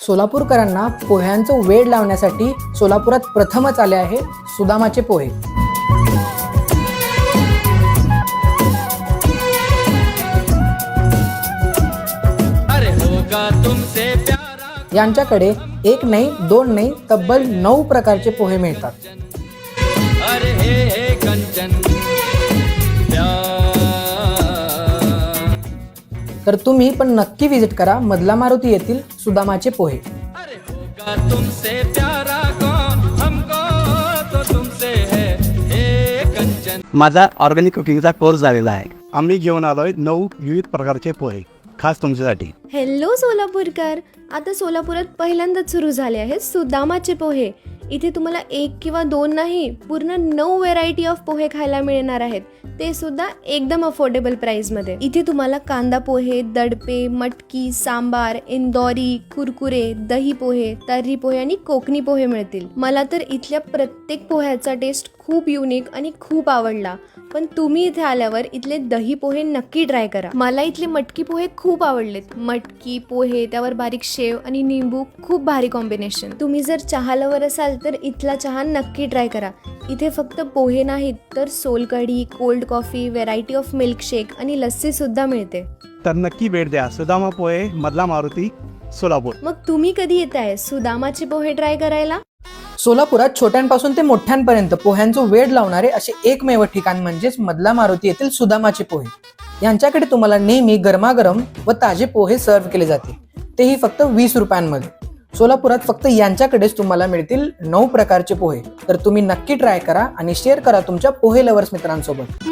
सोलापूरकरांना पोह्यांचं वेड लावण्यासाठी सोलापुरात प्रथमच आले आहे सुदामाचे पोहे. यांच्याकडे एक नाही दोन नाही तब्बल नऊ प्रकारचे पोहे मिळतात. तर तुम्ही पण नक्की विजिट करा. मधला मारुती येथील सुदामाचे पोहे. अरे होगा तुमसे प्यारा कौन? हमको तो तुमसे है हे कंचन। माझा ऑर्गॅनिक कुकिंगचा कोर्स झालेला आहे. आम्ही घेऊन आलोय नऊ विविध प्रकारचे पोहे खास तुमच्यासाठी. हॅलो सोलापूरकर. आता सोलापुरात पहिल्यांदाच सुरू झाले आहेत सुदामाचे पोहे. इथे तुम्हाला एक किंवा दोन नाही पूर्ण नऊ व्हेरायटी ऑफ पोहे खायला मिळणार आहेत. ते सुद्धा एकदम अफोर्डेबल प्राईसमध्ये इथे तुम्हाला कांदा पोहे दडपे मटकी सांबार इंदोरी कुरकुरे दही पोहे तर्री पोहे आणि कोकणी पोहे मिळतील. मला तर इथल्या प्रत्येक पोह्याचा टेस्ट खूप युनिक आणि खूप आवडला. पण तुम्ही इथे आल्यावर इथले दही पोहे नक्की ट्राय करा. मला इथले मटकी पोहे खूप आवडलेत. मटकी पोहे त्यावर बारीक शेव आणि निंबू खूप भारी कॉम्बिनेशन तुम्ही जर चहा लवर असाल तर इथला चहा नक्की ट्राय करा. इथे फक्त पोहे नाहीत तर solkadhi cold coffee variety of milkshake आणि लस्सी सुद्धा मिळते. तर नक्की भेट द्या. सुदामा पोहे मधला मारुती सोलापूर. मग तुम्ही कधी येत आहे सुदामाचे पोहे ट्राय करायला? सोलापुरात छोट्यांपासून ते मोठ्यांपर्यंत पोह्यांचं वेड लावणारे असे एकमेव ठिकाण म्हणजेच मधला मारुती येथील सुदामाचे पोहे. यांच्याकडे तुम्हाला नेहमी गरमागरम व ताजे पोहे सर्व्ह केले जाते तेही फक्त वीस रुपयांमध्ये. सोलापुरात फक्त यांच्याकडेच तुम्हाला मिळतील नऊ प्रकारचे पोहे. तर तुम्ही नक्की ट्राय करा आणि शेअर करा तुमच्या पोहे लवर्स मित्रांसोबत.